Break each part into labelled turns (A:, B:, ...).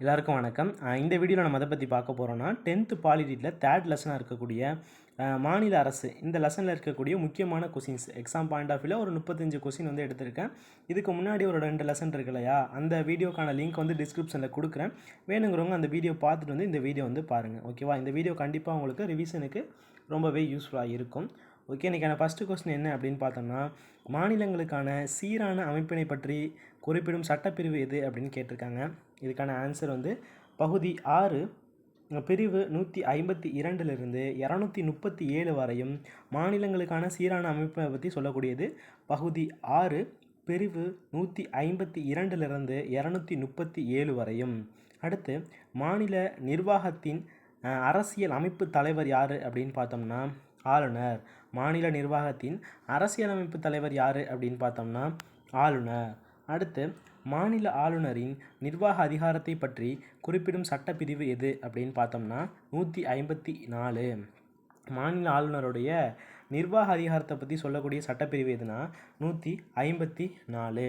A: எல்லாருக்கும் வணக்கம். இந்த வீடியோவில் நம்ம அதை பற்றி பார்க்க போகிறோம்னா டென்த்து பாலிடீட்டில் தேர்ட் லெசனாக இருக்கக்கூடிய மாநில அரசு இந்த லெசனில் இருக்கக்கூடிய முக்கியமான கொஷின்ஸ் எக்ஸாம் பாயிண்ட் ஆஃப் வியூவில் ஒரு முப்பத்தஞ்சு கொஷின் வந்து எடுத்திருக்கேன். இதுக்கு முன்னாடி ஒரு ரெண்டு லெசன் இருக்கு இல்லையா? அந்த வீடியோக்கான லிங்க் வந்து டிஸ்கிரிப்ஷனில் கொடுக்குறேன். வேணுங்கிறவங்க அந்த வீடியோ பார்த்துட்டு வந்து இந்த வீடியோ வந்து பாருங்கள் ஓகேவா இந்த வீடியோ கண்டிப்பாக உங்களுக்கு ரிவிஷனுக்கு ரொம்பவே யூஸ்ஃபுல்லாக இருக்கும். ஓகே இன்றைக்கான ஃபஸ்ட்டு கொஸ்டின் என்ன அப்படின்னு பார்த்தோம்னா மாநிலங்களுக்கான சீரான அமைப்பினை பற்றி குறிப்பிடும் சட்டப்பிரிவு எது அப்படின்னு கேட்டிருக்காங்க. இதுக்கான ஆன்சர் வந்து பகுதி ஆறு பிரிவு நூற்றி ஐம்பத்தி இரண்டிலிருந்து இரநூத்தி முப்பத்தி ஏழு வரையும் மாநிலங்களுக்கான சீரான அமைப்பை பற்றி சொல்லக்கூடியது. பகுதி ஆறு பிரிவு நூற்றி ஐம்பத்தி இரண்டிலிருந்து இரநூத்தி முப்பத்தி ஏழு வரையும். அடுத்து மாநில நிர்வாகத்தின் அரசியல் அமைப்பு தலைவர் யார் அப்படின்னு பார்த்தோம்னா ஆளுநர். மாநில நிர்வாகத்தின் அரசியலமைப்பு தலைவர் யார் அப்படின்னு பார்த்தோம்னா ஆளுநர். அடுத்து மாநில ஆளுநரின் நிர்வாக அதிகாரத்தை பற்றி குறிப்பிடும் சட்டப்பிரிவு எது அப்படின்னு பார்த்தோம்னா நூற்றி ஐம்பத்தி நாலு. மாநில ஆளுநருடைய நிர்வாக அதிகாரத்தை பற்றி சொல்லக்கூடிய சட்டப்பிரிவு எதுனா நூற்றி ஐம்பத்தி நாலு.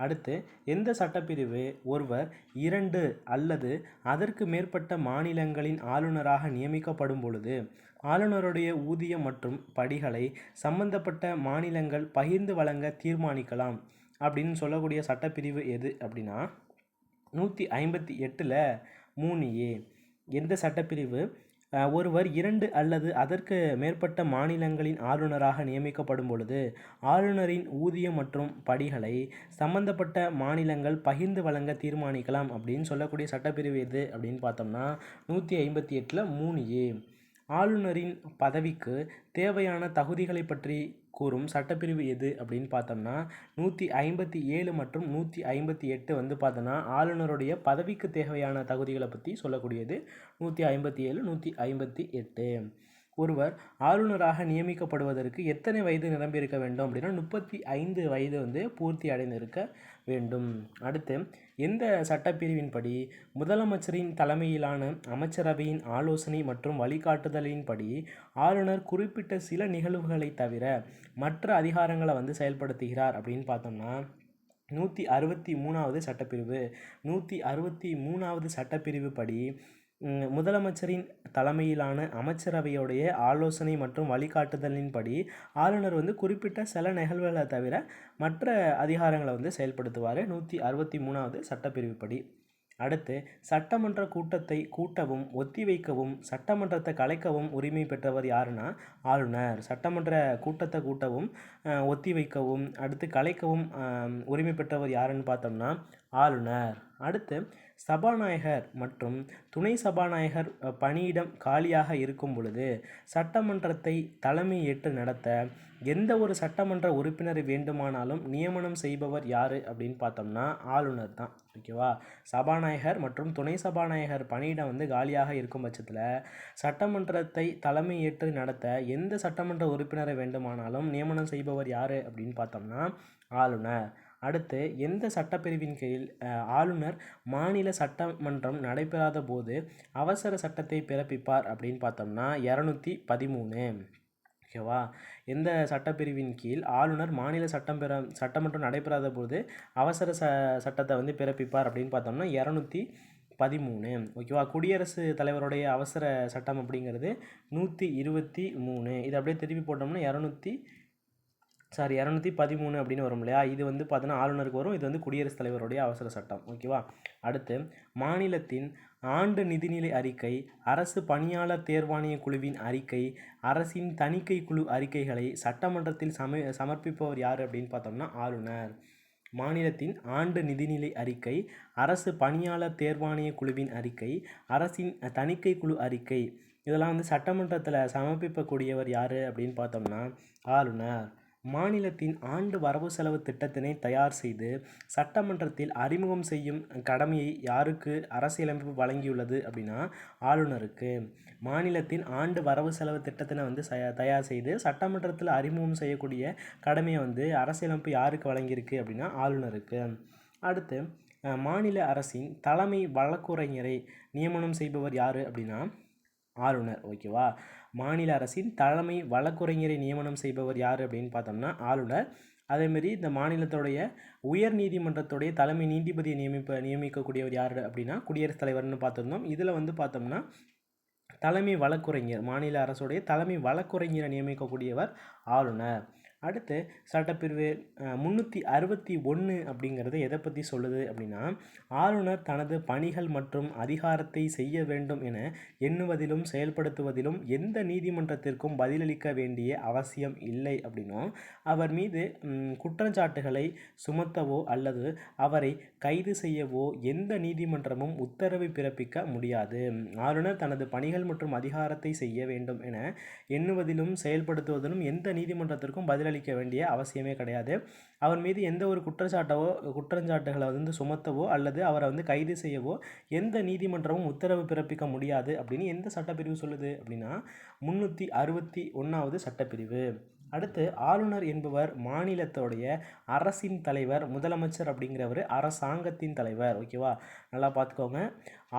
A: அடுத்து எந்த சட்டப்பிரிவு ஒருவர் இரண்டு அல்லது அதற்கு மேற்பட்ட மாநிலங்களின் ஆளுநராக நியமிக்கப்படும் பொழுது ஆளுநருடைய ஊதியம் மற்றும் படிகளை சம்பந்தப்பட்ட மாநிலங்கள் பகிர்ந்து வழங்க தீர்மானிக்கலாம். அப்படின்னு சொல்லக்கூடிய சட்டப்பிரிவு எது அப்படின்னா நூற்றி ஐம்பத்தி எட்டில் மூணு ஏ. எந்த சட்டப்பிரிவு? ஒருவர் இரண்டு அல்லது அதற்கு மேற்பட்ட மாநிலங்களின் ஆளுநராக நியமிக்கப்படும் பொழுது ஆளுநரின் ஊதியம் மற்றும் படிகளை சம்பந்தப்பட்ட மாநிலங்கள் பகிர்ந்து வழங்க தீர்மானிக்கலாம் அப்படின்னு சொல்லக்கூடிய சட்டப்பிரிவு எது அப்படின்னு பார்த்தோம்னா நூற்றி ஐம்பத்தி எட்டில் மூணு ஏ. ஆளுநரின் பதவிக்கு தேவையான தகுதிகளை பற்றி கூறும் சட்டப்பிரிவு எது அப்படின்னு பார்த்தோம்னா நூற்றி ஐம்பத்தி ஏழு மற்றும் நூற்றி ஐம்பத்தி எட்டு வந்து பார்த்தோன்னா ஆளுநருடைய பதவிக்கு தேவையான தகுதிகளை பற்றி சொல்லக்கூடியது. நூற்றி ஐம்பத்தி ஏழு நூற்றி ஐம்பத்தி எட்டு. ஒருவர் ஆளுநராக நியமிக்கப்படுவதற்கு எத்தனை வயது நிரம்பியிருக்க வேண்டும் அப்படின்னா முப்பத்தி ஐந்து வயது வந்து பூர்த்தி அடைந்திருக்க வேண்டும். அடுத்து எந்த சட்டப்பிரிவின்படி முதலமைச்சரின் தலைமையிலான அமைச்சரவையின் ஆலோசனை மற்றும் வழிகாட்டுதலின்படி ஆளுநர் குறிப்பிட்ட சில நிகழ்வுகளை தவிர மற்ற அதிகாரங்களை வந்து செயல்படுத்துகிறார் அப்படின்னு பார்த்தோம்னா நூற்றி அறுபத்தி மூணாவது சட்டப்பிரிவு. நூற்றி அறுபத்தி மூணாவது சட்டப்பிரிவு படி முதலமைச்சரின் தலைமையிலான அமைச்சரவையுடைய ஆலோசனை மற்றும் வழிகாட்டுதலின்படி ஆளுநர் வந்து குறிப்பிட்ட சில நிகழ்வுகளை தவிர மற்ற அதிகாரங்களை வந்து செயல்படுத்துவார். நூற்றி அறுபத்தி மூணாவது சட்டப்பிரிவுப்படி. அடுத்து சட்டமன்ற கூட்டத்தை கூட்டவும் ஒத்திவைக்கவும் சட்டமன்றத்தை கலைக்கவும் உரிமை பெற்றவர் யாருன்னா ஆளுநர். சட்டமன்ற கூட்டத்தை கூட்டவும் ஒத்திவைக்கவும் அடுத்து கலைக்கவும் உரிமை பெற்றவர் யாருன்னு பார்த்தோம்னா ஆளுநர். அடுத்து சபாநாயகர் மற்றும் துணை சபாநாயகர் பணியிடம் காலியாக இருக்கும் பொழுது சட்டமன்றத்தை தலைமை ஏற்று நடத்த எந்த ஒரு சட்டமன்ற உறுப்பினர் வேண்டுமானாலும் நியமனம் செய்பவர் யார் அப்படின்னு பார்த்தோம்னா ஆளுநர் தான் ஓகேவா சபாநாயகர் மற்றும் துணை சபாநாயகர் பணியிடம் வந்து காலியாக இருக்கும் பட்சத்தில் சட்டமன்றத்தை தலைமை ஏற்று நடத்த எந்த சட்டமன்ற உறுப்பினரை வேண்டுமானாலும் நியமனம் செய்பவர் யார் அப்படின்னு பார்த்தோம்னா ஆளுநர். அடுத்து எந்த சட்டப்பிரிவின் கீழ் ஆளுநர் மாநில சட்டமன்றம் நடைபெறாத போது அவசர சட்டத்தை பிறப்பிப்பார் அப்படின்னு பார்த்தோம்னா இரநூத்தி பதிமூணு. ஓகேவா? எந்த சட்டப்பிரிவின் கீழ் ஆளுநர் மாநில சட்டம் பெற சட்டமன்றம் நடைபெறாத போது அவசர ச சட்டத்தை வந்து பிறப்பிப்பார் அப்படின்னு பார்த்தோம்னா இரநூத்தி பதிமூணு. ஓகேவா? குடியரசு தலைவருடைய அவசர சட்டம் அப்படிங்கிறது நூற்றி இருபத்தி மூணு. இது அப்படியே திருப்பி போட்டோம்னா இரநூத்தி சாரி இரநூத்தி பதிமூணு அப்படின்னு வரும் இல்லையா? இது வந்து பார்த்தோன்னா ஆளுநருக்கு வரும். இது வந்து குடியரசுத் தலைவருடைய அவசர சட்டம். ஓகேவா? அடுத்து மாநிலத்தின் ஆண்டு நிதிநிலை அறிக்கை அரசு பணியாளர் தேர்வாணைய குழுவின் அறிக்கை அரசின் தணிக்கை குழு அறிக்கைகளை சட்டமன்றத்தில் சம சமர்ப்பிப்பவர் யார் அப்படின்னு பார்த்தோம்னா ஆளுநர். மாநிலத்தின் ஆண்டு நிதிநிலை அறிக்கை அரசு பணியாளர் தேர்வாணைய குழுவின் அறிக்கை அரசின் தணிக்கை குழு அறிக்கை. இதெல்லாம் வந்து சட்டமன்றத்தில் சமர்ப்பிக்கக்கூடியவர் யார் அப்படின்னு பார்த்தோம்னா ஆளுநர். மாநிலத்தின் ஆண்டு வரவு செலவு திட்டத்தினை தயார் செய்து சட்டமன்றத்தில் அறிமுகம் செய்யும் கடமையை யாருக்கு அரசியலமைப்பு வழங்கியுள்ளது அப்படின்னா ஆளுநருக்கு. மாநிலத்தின் ஆண்டு வரவு செலவு திட்டத்தினை வந்து தயார் செய்து சட்டமன்றத்தில் அறிமுகம் செய்யக்கூடிய கடமையை வந்து அரசியலமைப்பு யாருக்கு வழங்கியிருக்கு அப்படின்னா ஆளுநருக்கு. அடுத்து மாநில அரசின் தலைமை வழக்குரைஞரை நியமனம் செய்பவர் யார் அப்படின்னா ஆளுநர். ஓகேவா? மாநில அரசின் தலைமை வழக்குரைஞரை நியமனம் செய்பவர் யார் அப்படின்னு பார்த்தோம்னா ஆளுநர். அதேமாரி இந்த மாநிலத்துடைய உயர் நீதிமன்றத்துடைய தலைமை நீதிபதியை நியமிப்ப நியமிக்கக்கூடியவர் யார் அப்படின்னா குடியரசுத் தலைவர்னு பார்த்துருந்தோம். இதில் வந்து பார்த்தோம்னா தலைமை வழக்குரைஞர் மாநில அரசுடைய தலைமை வழக்குரைஞரை நியமிக்கக்கூடியவர் ஆளுநர். அடுத்து சட்டப்பிரிவு முந்நூற்றி அறுபத்தி ஒன்று அப்படிங்கிறது எதை பற்றி சொல்லுது அப்படின்னா ஆளுநர் தனது பணிகள் மற்றும் அதிகாரத்தை செய்ய வேண்டும் என எண்ணுவதிலும் செயல்படுத்துவதிலும் எந்த நீதிமன்றத்திற்கும் பதிலளிக்க வேண்டிய அவசியம் இல்லை அப்படின்னும் அவர் மீது குற்றச்சாட்டுகளை சுமத்தவோ அல்லது அவரை கைது செய்யவோ எந்த நீதிமன்றமும் உத்தரவு பிறப்பிக்க முடியாது. ஆளுநர் தனது பணிகள் மற்றும் அதிகாரத்தை செய்ய வேண்டும் என எண்ணுவதிலும் செயல்படுத்துவதிலும் எந்த நீதிமன்றத்திற்கும் பதிலளிக்க வேண்டிய அவசியமே கிடையாது. அவர் மீது எந்த ஒரு குற்றச்சாட்டவோ குற்றச்சாட்டுகளை வந்து சுமத்தவோ அல்லது அவரை வந்து கைது செய்யவோ எந்த நீதிமன்றமும் உத்தரவு பிறப்பிக்க முடியாது. அப்படின்னு எந்த சட்டப்பிரிவு சொல்லுது அப்படின்னா முந்நூற்றி அறுபத்தி ஒன்றாவது சட்டப்பிரிவு. அடுத்து ஆளுநர் என்பவர் மாநிலத்தோடைய அரசின் தலைவர் முதலமைச்சர் அப்படிங்கிறவர் அரசாங்கத்தின் தலைவர். ஓகேவா நல்லா பார்த்துக்கோங்க.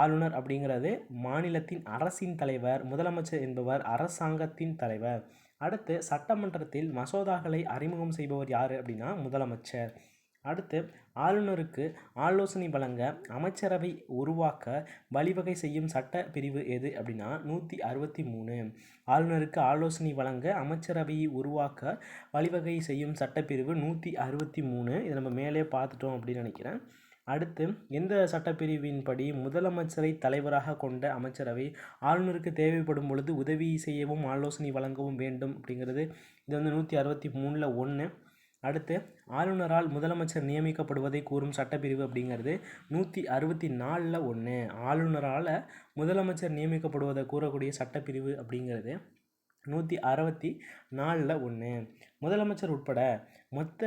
A: ஆளுநர் அப்படிங்கிறது மாநிலத்தின் அரசின் தலைவர் முதலமைச்சர் என்பவர் அரசாங்கத்தின் தலைவர். அடுத்து சட்டமன்றத்தில் மசோதாக்களை அறிமுகம் செய்பவர் யார் அப்படின்னா முதலமைச்சர். அடுத்து ஆளுநருக்கு ஆலோசனை வழங்க அமைச்சரவை உருவாக்க வழிவகை செய்யும் சட்ட பிரிவு எது அப்படின்னா நூற்றி அறுபத்தி மூணு. ஆளுநருக்கு ஆலோசனை வழங்க அமைச்சரவையை உருவாக்க வழிவகை செய்யும் சட்டப்பிரிவு நூற்றி அறுபத்தி மூணு. இதை நம்ம மேலே பார்த்துட்டோம் அப்படின்னு நினைக்கிறேன். அடுத்து எந்த சட்டப்பிரிவின்படி முதலமைச்சரை தலைவராக கொண்ட அமைச்சரவை ஆளுநருக்கு தேவைப்படும் பொழுது உதவி செய்யவும் ஆலோசனை வழங்கவும் வேண்டும் அப்படிங்கிறது. இது வந்து நூற்றி அறுபத்தி மூணில் ஒன்று அடுத்து ஆளுநரால் முதலமைச்சர் நியமிக்கப்படுவதை கூறும் சட்டப்பிரிவு அப்படிங்கிறது நூற்றி அறுபத்தி நாலில் ஒன்று ஆளுநரால் முதலமைச்சர் நியமிக்கப்படுவதை கூறக்கூடிய சட்டப்பிரிவு அப்படிங்கிறது. நூற்றி அறுபத்தி நாலில் ஒன்று முதலமைச்சர் உட்பட மொத்த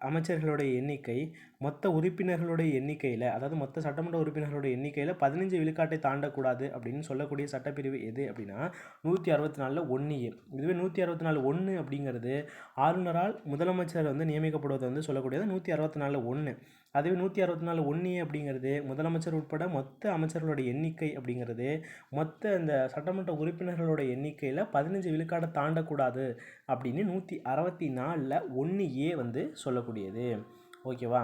A: அமைச்சர்களுடைய எண்ணிக்கை மொத்த உறுப்பினர்களுடைய எண்ணிக்கையில் அதாவது மொத்த சட்டமன்ற உறுப்பினர்களுடைய எண்ணிக்கையில் பதினஞ்சு விழுக்காட்டை தாண்டக்கூடாது அப்படின்னு சொல்லக்கூடிய சட்டப்பிரிவு எது அப்படின்னா நூற்றி அறுபத்தி நாலில் ஒன்று ஏ இதுவே நூற்றி அறுபத்தி நாலு ஒன்று அப்படிங்கிறது ஆளுநரால் முதலமைச்சர் வந்து நியமிக்கப்படுவதை வந்து சொல்லக்கூடியது நூற்றி அறுபத்தி நாலில் ஒன்று அதுவே நூற்றி அறுபத்தி நாலு ஒன்று அப்படிங்கிறது முதலமைச்சர் உட்பட மொத்த அமைச்சர்களோட எண்ணிக்கை அப்படிங்கிறது மொத்த இந்த சட்டமன்ற உறுப்பினர்களோட எண்ணிக்கையில் பதினஞ்சு விழுக்காடை தாண்டக்கூடாது அப்படின்னு நூற்றி அறுபத்தி நாலில் ஒன்று ஏ வந்து சொல்லக்கூடியது. ஓகேவா?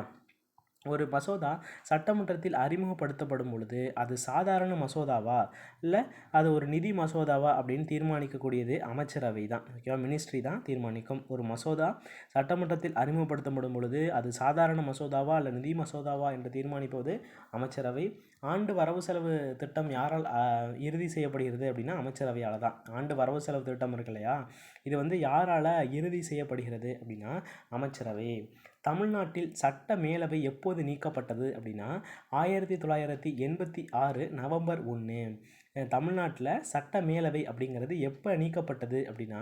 A: ஒரு மசோதா சட்டமன்றத்தில் அறிமுகப்படுத்தப்படும் பொழுது அது சாதாரண மசோதாவா? இல்லை அது ஒரு நிதி மசோதாவா? அப்படின்னு தீர்மானிக்கக்கூடியது அமைச்சரவை தான். ஓகேவா? மினிஸ்ட்ரி தான் தீர்மானிக்கும். ஒரு மசோதா சட்டமன்றத்தில் அறிமுகப்படுத்தப்படும் பொழுது அது சாதாரண மசோதாவா இல்லை நிதி மசோதாவா என்று தீர்மானிப்பது அமைச்சரவை? ஆண்டு வரவு செலவு திட்டம் யாரால் இறுதி செய்யப்படுகிறது அப்படின்னா அமைச்சரவையால் தான். ஆண்டு வரவு செலவு திட்டம் இருக்கு இல்லையா? இது வந்து யாரால் இறுதி செய்யப்படுகிறது அப்படின்னா அமைச்சரவை. தமிழ்நாட்டில் சட்ட மேலவை எப்போது நீக்கப்பட்டது அப்படின்னா ஆயிரத்தி தொள்ளாயிரத்தி எண்பத்தி ஆறு நவம்பர் ஒன்று. தமிழ்நாட்டில் சட்ட மேலவை அப்படிங்கிறது எப்போ நீக்கப்பட்டது அப்படின்னா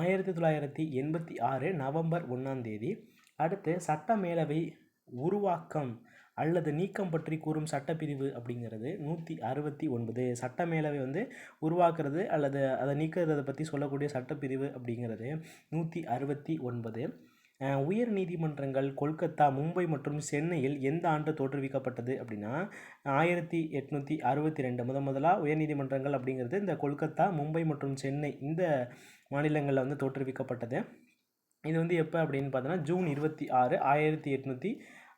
A: ஆயிரத்தி தொள்ளாயிரத்தி எண்பத்தி ஆறு நவம்பர் ஒன்றாம் தேதி. அடுத்து சட்ட மேலவை உருவாக்கம் அல்லது நீக்கம் பற்றி கூறும் சட்டப்பிரிவு அப்படிங்கிறது நூற்றி அறுபத்தி ஒன்பது. சட்ட மேலவை வந்து உருவாக்குறது அல்லது அதை நீக்கிறத பற்றி சொல்லக்கூடிய சட்டப்பிரிவு அப்படிங்கிறது நூற்றி அறுபத்தி ஒன்பது. உயர் நீதிமன்றங்கள் கொல்கத்தா மும்பை மற்றும் சென்னையில் எந்த ஆண்டு தோற்றுவிக்கப்பட்டது அப்படின்னா ஆயிரத்தி எட்நூற்றி அறுபத்தி ரெண்டு முத முதலாக உயர்நீதிமன்றங்கள் அப்படிங்கிறது இந்த கொல்கத்தா மும்பை மற்றும் சென்னை இந்த மாநிலங்களில் வந்து தோற்றுவிக்கப்பட்டது. இது வந்து எப்போ அப்படின்னு பார்த்தோன்னா ஜூன் இருபத்தி ஆறு ஆயிரத்தி எட்நூற்றி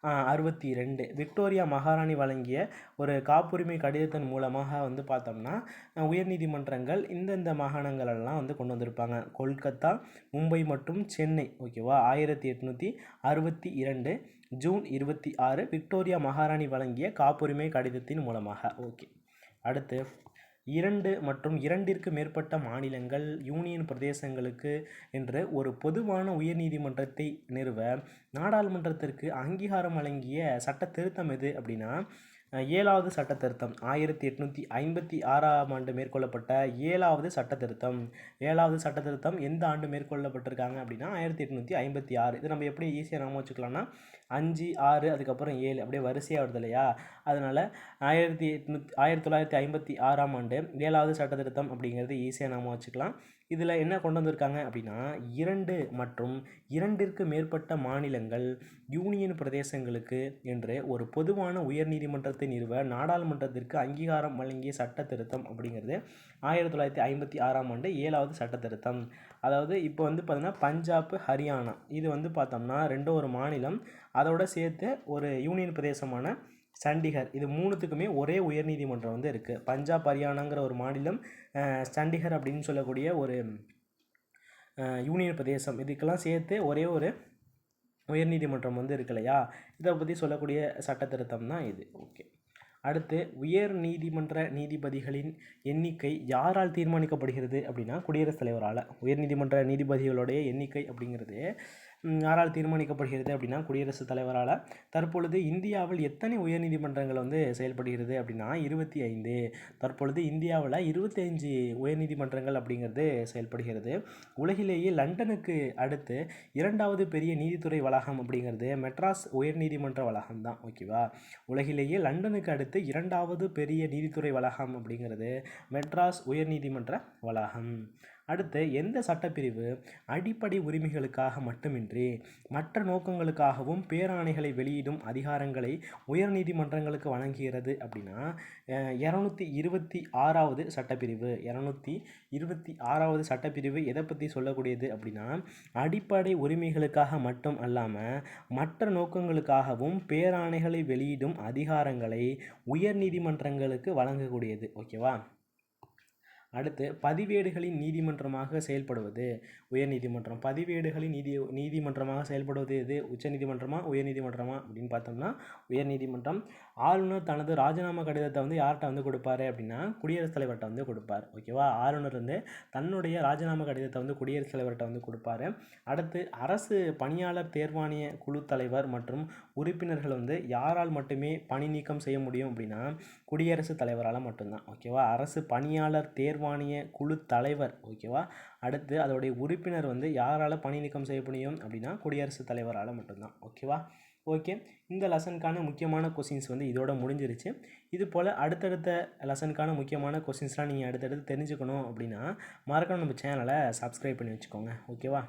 A: அறுபத்தி ரெண்டு விக்டோரியா மகாராணி வழங்கிய ஒரு காப்புரிமை கடிதத்தின் மூலமாக வந்து பார்த்தோம்னா உயர்நீதிமன்றங்கள் இந்தந்த மாகாணங்களெல்லாம் வந்து கொண்டு வந்திருப்பாங்க. கொல்கத்தா மும்பை மற்றும் சென்னை ஓகேவா ஆயிரத்தி எட்நூற்றி அறுபத்தி இரண்டு ஜூன் இருபத்தி ஆறு விக்டோரியா மகாராணி வழங்கிய காப்புரிமை கடிதத்தின் மூலமாக. ஓகே அடுத்து இரண்டு மற்றும் இரண்டிற்கு மேற்பட்ட மாநிலங்கள் யூனியன் பிரதேசங்களுக்கு என்று ஒரு பொதுவான உயர்நீதிமன்றத்தை நிறுவ நாடாளுமன்றத்திற்கு அங்கீகாரம் வழங்கிய சட்ட திருத்தம் எது அப்படின்னா ஏழாவது சட்ட திருத்தம் ஆயிரத்தி எட்நூற்றி ஐம்பத்தி ஆறாம் ஆண்டு மேற்கொள்ளப்பட்ட ஏழாவது சட்ட திருத்தம் ஏழாவது சட்ட திருத்தம் எந்த ஆண்டு மேற்கொள்ளப்பட்டிருக்காங்க அப்படின்னா ஆயிரத்தி எட்நூற்றி ஐம்பத்தி ஆறு. இது நம்ம எப்படி ஈஸியாக நாம வச்சுக்கலாம்னா அஞ்சு ஆறு அதுக்கப்புறம் ஏழு. அப்படியே வரிசையாக வருது இல்லையா? அதனால் ஆயிரத்தி எட்நூத்தி ஆயிரத்தி தொள்ளாயிரத்தி ஐம்பத்தி ஆறாம் ஆண்டு ஏழாவது சட்ட திருத்தம் அப்படிங்கிறது ஈஸியாக நாம வச்சுக்கலாம். இதில் என்ன கொண்டு வந்திருக்காங்க அப்படின்னா இரண்டு மற்றும் இரண்டிற்கு மேற்பட்ட மாநிலங்கள் யூனியன் பிரதேசங்களுக்கு என்று ஒரு பொதுவான உயர்நீதிமன்றத்தை நிறுவ நாடாளுமன்றத்திற்கு அங்கீகாரம் வழங்கிய சட்ட திருத்தம் அப்படிங்கிறது ஆயிரத்தி தொள்ளாயிரத்தி ஐம்பத்தி ஆறாம் ஆண்டு ஏழாவது சட்ட திருத்தம் அதாவது இப்போ வந்து பார்த்தீங்கன்னா பஞ்சாப் ஹரியானா இது வந்து பார்த்தோம்னா ரெண்டும் ஒரு மாநிலம். அதோட சேர்த்து ஒரு யூனியன் பிரதேசமான சண்டிகர். இது மூணுத்துக்குமே ஒரே உயர்நீதிமன்றம் வந்து இருக்குது பஞ்சாப் ஹரியானாங்கிற ஒரு மாநிலம் சண்டிகர் அப்படின்னு சொல்லக்கூடிய ஒரு யூனியன் பிரதேசம். இதுக்கெல்லாம் சேர்த்து ஒரே ஒரு உயர்நீதிமன்றம் வந்து இருக்கு இல்லையா? இதை பற்றி சொல்லக்கூடிய சட்ட திருத்தம் தான் இது. ஓகே. அடுத்து உயர் நீதிமன்ற நீதிபதிகளின் எண்ணிக்கை யாரால் தீர்மானிக்கப்படுகிறது அப்படின்னா குடியரசுத் தலைவரால். உயர்நீதிமன்ற நீதிபதிகளுடைய எண்ணிக்கை அப்படிங்கிறது யாரால் தீர்மானிக்கப்படுகிறது அப்படின்னா குடியரசுத் தலைவரால். தற்பொழுது இந்தியாவில் எத்தனை உயர்நீதிமன்றங்கள் வந்து செயல்படுகிறது அப்படின்னா இருபத்தி ஐந்து. தற்பொழுது இந்தியாவில் இருபத்தி அஞ்சு உயர்நீதிமன்றங்கள் அப்படிங்கிறது செயல்படுகிறது. உலகிலேயே லண்டனுக்கு அடுத்து இரண்டாவது பெரிய நீதித்துறை வளாகம் அப்படிங்கிறது மெட்ராஸ் உயர்நீதிமன்ற வளாகம் தான் ஓகேவா? உலகிலேயே லண்டனுக்கு அடுத்து இரண்டாவது பெரிய நீதித்துறை வளாகம் அப்படிங்கிறது மெட்ராஸ் உயர்நீதிமன்ற வளாகம். அடுத்து எந்த சட்டப்பிரிவு அடிப்படை உரிமைகளுக்காக மட்டுமின்றி மற்ற நோக்கங்களுக்காகவும் பேராணைகளை வெளியிடும் அதிகாரங்களை உயர்நீதிமன்றங்களுக்கு வழங்குகிறது அப்படின்னா இரநூத்தி இருபத்தி ஆறாவது சட்டப்பிரிவு. இரநூத்தி இருபத்தி ஆறாவது சட்டப்பிரிவு எதை பற்றி சொல்லக்கூடியது அப்படின்னா அடிப்படை உரிமைகளுக்காக மட்டும் அல்லாமல் மற்ற நோக்கங்களுக்காகவும் பேராணைகளை வெளியிடும் அதிகாரங்களை உயர்நீதிமன்றங்களுக்கு வழங்கக்கூடியது. ஓகேவா? அடுத்து பதிவேடுகளின் நீதிமன்றமாக செயல்படுவது. உயர்நீதிமன்றம். பதிவேடுகளின் நீதி நீதிமன்றமாக செயல்படுவது எது? உச்சநீதிமன்றமா? உயர்நீதிமன்றமா? அப்படின்னு பார்த்தோம்னா உயர்நீதிமன்றம் ஆளுநர் தனது ராஜினாமா கடிதத்தை வந்து யார்கிட்ட வந்து கொடுப்பாரு அப்படின்னா குடியரசுத் தலைவர்கிட்ட வந்து கொடுப்பார். ஓகேவா? ஆளுநர் வந்து தன்னுடைய ராஜினாமா கடிதத்தை வந்து குடியரசுத் தலைவர்கிட்ட வந்து கொடுப்பாரு. அடுத்து அரசு பணியாளர் தேர்வாணிய குழு தலைவர் மற்றும் உறுப்பினர்கள் வந்து யாரால் மட்டுமே பணி நீக்கம் செய்ய முடியும் அப்படின்னா குடியரசுத் தலைவரால் மட்டும்தான் ஓகேவா அரசு பணியாளர் தேர்வாணைய குழு தலைவர் ஓகேவா அடுத்து அதோடைய உறுப்பினர் வந்து யாரால் பணி நீக்கம் செய்ய முடியும் அப்படின்னா குடியரசுத் தலைவரால் மட்டும்தான் ஓகேவா ஓகே இந்த லெசனுக்கான முக்கியமான கொஷின்ஸ் வந்து இதோட முடிஞ்சிருச்சு. இது போல் அடுத்தடுத்த லெசனுக்கான முக்கியமான கொஷின்ஸ்லாம் நீங்கள் அடுத்தடுத்து தெரிஞ்சுக்கணும் அப்படின்னா மறக்காம நம்ம சேனலை சப்ஸ்கிரைப் பண்ணி வச்சுக்கோங்க ஓகேவா